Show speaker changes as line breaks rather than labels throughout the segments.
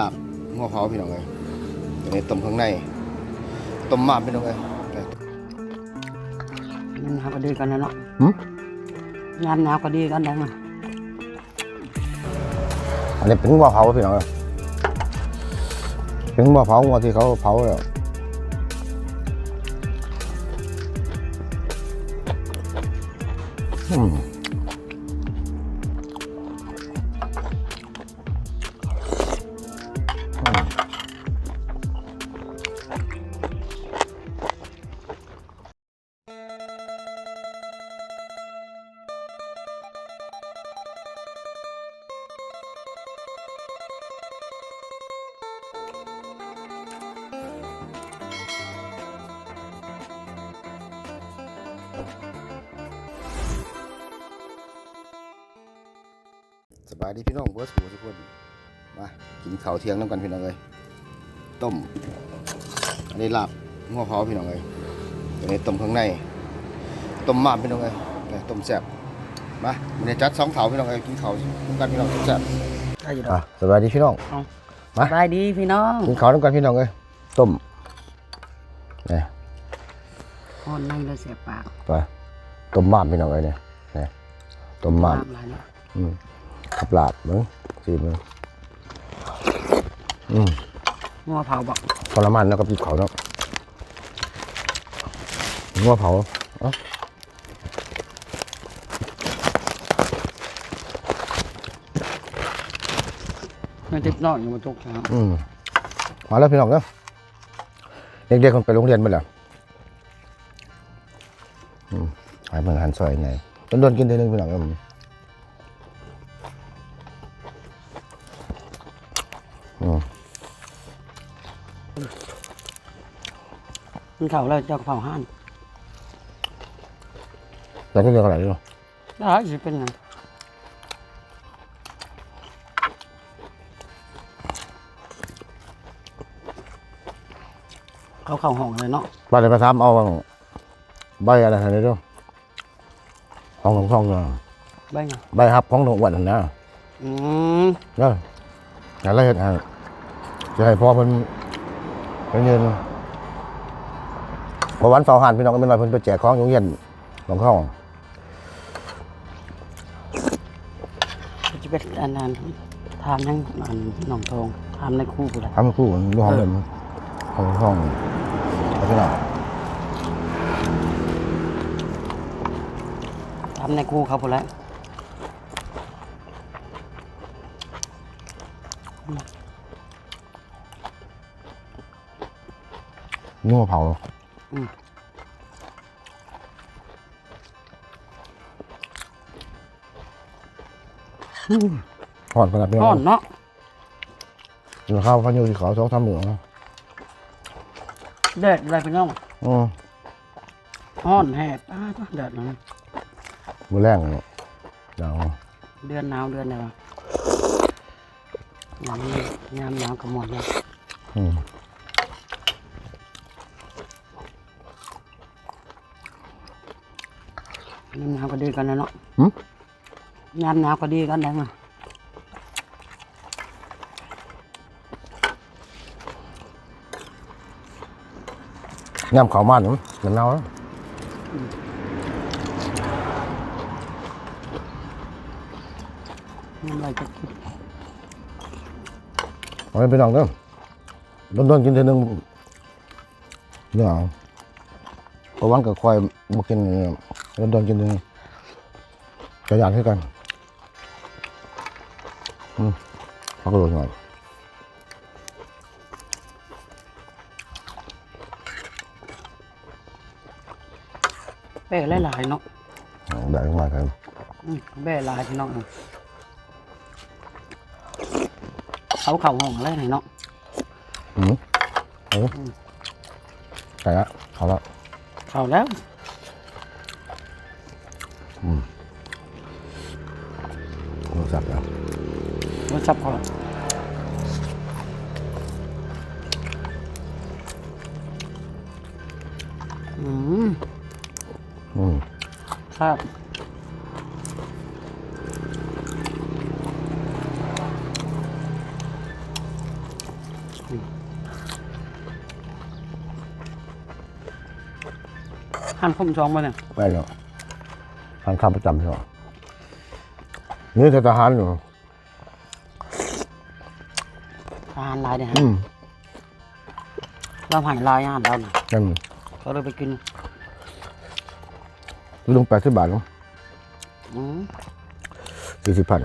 ลาบงัวเผาพี่น้องเลยอันนี้ต้มข้างในต้มหมาพี่น้องเลย
ยามหนาวก็ดีกันนะเนาะ
หืม
ยามหนาวก็ดีกันแล้วนะ
อันนี้เป็นงัวเผาพี่น้องเลยเป็นงัวเผางัวที่เขาเผาแล้วอืม บายดีพี่น้องเบิร์สหูทุกคนมากินข้าวเที่ยงน้ำกันพี่น้องเลยต้มอันนี้ลาบงัวเผาพี่น้องเลยอันนี้ต้มข้างในต้มหมาพี่น้องเลยนี่ต้มแซ่บมามันจะจัดสองเถาพี่น้องเลยกินข้าวน้ำกันพี่น้องแซ่บ
ได้อยู่ด
อะ
อก
สบายดีพี่น้องมา
สบายดีพี่น้อง
กินข้าวน้ำกันพี่น้องเลยต้มนี่
อ่อนนั่งเลยเสียบปาก
ไปต้มหมาพี่น้องเลยเนี่ยนี่ต้มหมา
น้ำลายเนี่ย
อืม ขับลาบมึงสีมึงอืม
งัวเผาบอก
ทรมานแล้วก็ปิดเขาเนาะงัวเผาเอ้า
มันติดนอกอยู่บนทุกทาง
อืมมาแล้วพี่น้องเนาะเด็กๆคนไปโรงเรียนไปแล้วอืมหายเมืองหันซอยไหนโดนๆกินเทีนึงพี่น้องเอ้ยอื มั
นเข่าแล้วเจ้าก็เผาห้าน
แล้วที่เรียกอะไรด้วย
ได้สิเป็นไงเขาเข่าห้องเลยเนาะ
ว่าอะไรมาทำเอาใบอะไรทางนี้ด้วยของหลวงพ่อเนาะ
ใบไง
ใบฮับของหลวงอ้วันนั่นนะ
อืม
เนาะอะไรเห็นอะจะให้พ่อเพิ่น เพิ่นยืนพอวันเสาร์หันพี่น้องก็ไม่น้อยเพิ่นไปแจกของโรงเรียนหลวงพ่อ
จะเป็นอันนั้นทานยังอันหนองทองทานในคู่กูเลย
ทำคู่มันรู้ห้องเดิมห้องห้องเอาพี่น้อง
ทำในคู่เขาไปแล้ว
นัวเผา
อืม
หอดขนาดพี่น้
อ่
อ
องนเนาะ
กินข้าวพันยูที่เขาสองสามหมื่น
แดดอะไรพี่น้อง
อืม
อ่อนแหบอ้าวแดดนะ
มือแรงเนาะเดี๋ยว
เดือนหนาวเดือนอะไรวะยามนี้ยามหนาวกับหมดเลย
อืม
ยามหนาวก็ดีกันนะเนาะ
หึ
ยามหนาวก็ดีกันแล้วนะ
ย่ำเขาวมันเนาะมันเน่าแล้ว
ยามอะไรจะคิด
เอาไปพี่น้องเด้อโดนๆกินเทีนึงเนื้อเอา เพราะวันกับควายบ่กินโดนๆกินเทีนึงจะอยากให้กันอืมพักกระโดดหน่อย
แบ่หลายๆเนาะ
แบ่งมากัน
อืมแบ่หลายพี่น้องเขาเข่าห้องอะไรไหนเนาะ
อืมเอาใส่ละเอาละ
เข่าแล้ว
รู้จักแล้ว
มันซับคออืม
อืม
ครับ หันคมชองมาเนี่ย
ไม่หรอกทานข้าวประจำใช่ไหมนี่แต่ทหารอยู่
อาหารลายเนี่ยฮะ
อืม
เราหายลายอาหารเราน่ะ
นั่น
เขาเลยไปกิน
ลุงแปดสิบบาทเนาะ
อืม
สี่สิบพัน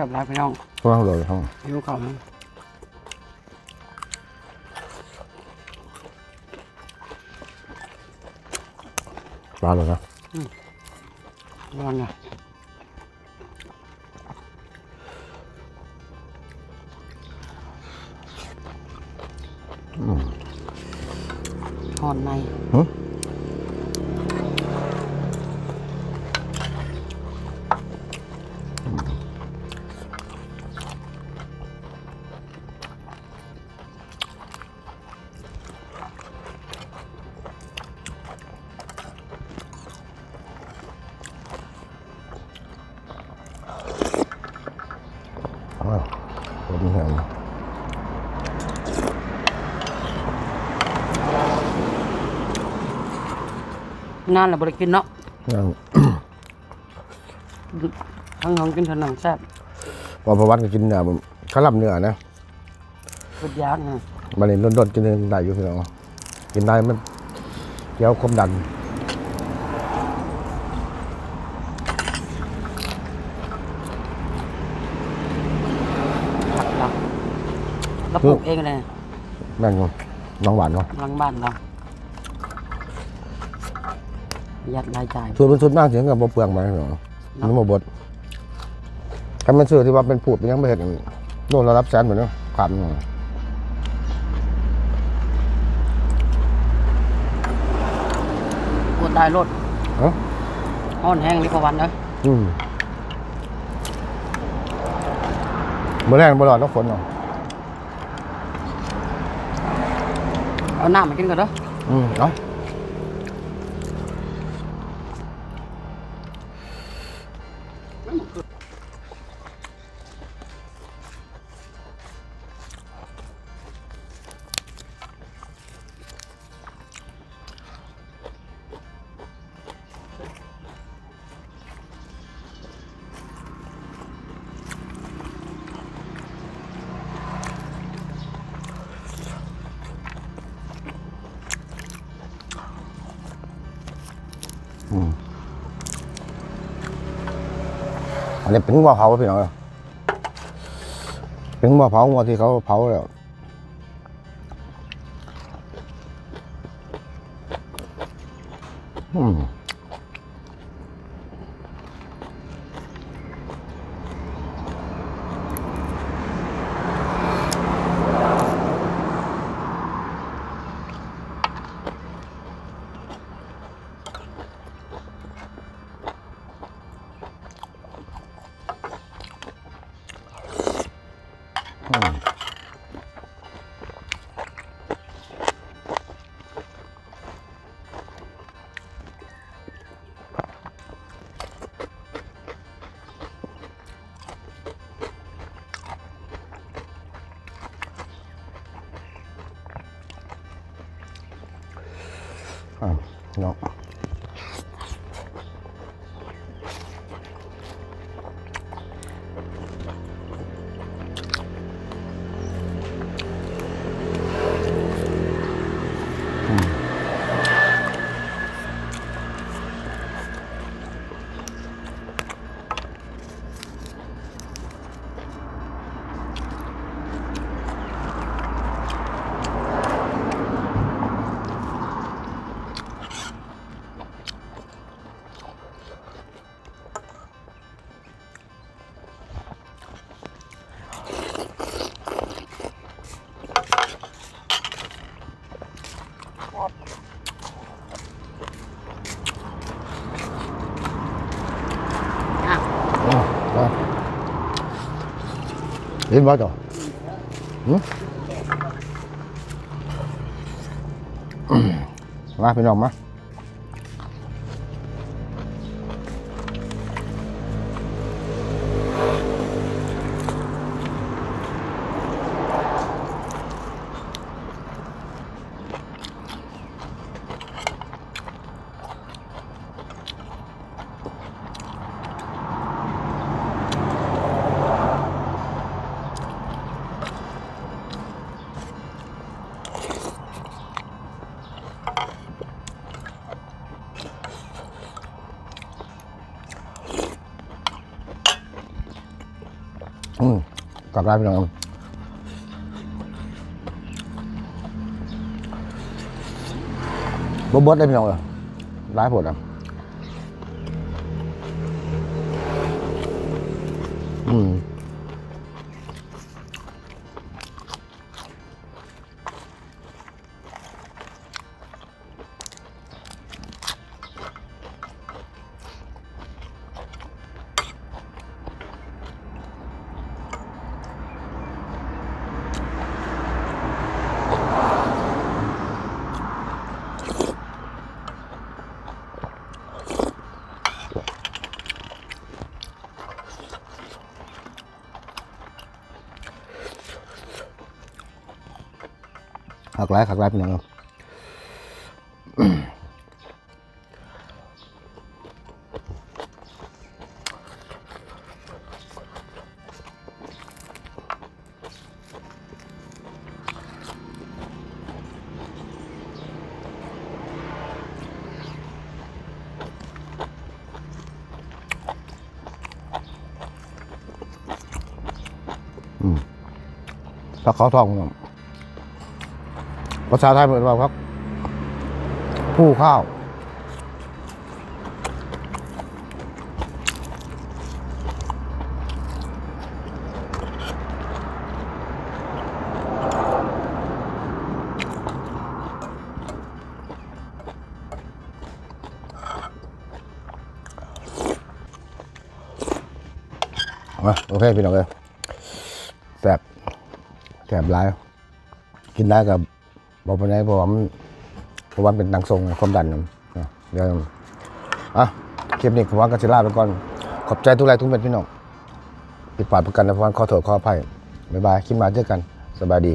ซ่บหลายพี่น้อง
ก็ต้องเลยห้อง
หิวข้าวนะ
ปลาเลยนะ
ร้อนไง
อืม
หอนใน
หึ นา
นแล้วบริกินเนาะ
ยัง
ทั้งน้องกินทั้งหนังแซ่บ
พอประวัติก็กินเนี่ยมันข้าวลำเนื้อนะ
สุดยากนะ
มันนี่ร่นๆกินได้อยู่พี่น้องกินได้มันเกี่ยวความดัน
ผักเราเราปลูกเองเลย
แม่งน้องหวานเนาะ
หลังบ้านเรา ประหยัดรายจ่าย
ส่วนเป็นส่วนมากเสียงกับบ่เปลืองมาพี่น้องมันบ่บดถ้ามันซื้อที่ว่าเป็นผูดเป็นยังไม่เห็นโลละรับแสนเหมือนเนาะขาดหน่อย
ปวดได้รถ
เอ้า
ห้อนแห้งลิพวันเนอะ
อืมเมื่อแรงบ่รอดต้องฝนเนาะ
เอาน้ำมากินก่อนเด้อ
อืมเนาะ นนี้เป็นหัวเผาพี่น้องเอ้ยเป็นหัวเผาหัวที่เขาเผาแล้วอืม อ่ เล่นบอลต่อหืมมาพี่น้องมา กลับร้านพี่น้องบ่เบดได้พี่น้องเหรอร้ายผดอะ หักร้ายหักร้ายพี่น้องครับอืมถ้าเขาทองพี่อง ภาษาไทยเหมือนว่าครับ ผู้ข้าวมาโอเคพี่น้องเลยแสบแสบหลาย กินได้กับ บอกไปไหนเพราะว่ามันเพราะว่ามันเป็นตังทรงความดันนะเดี๋ยวอะคลิปนี้ผมว่าก็จะลาไปก่อน ขอบใจทุกไลทุกเม็ดพี่น้องปิดปากประกันนะเพราะว่าขอโทษขออภัยบ๊ายบายคลิปมาเจอกัน สบายดี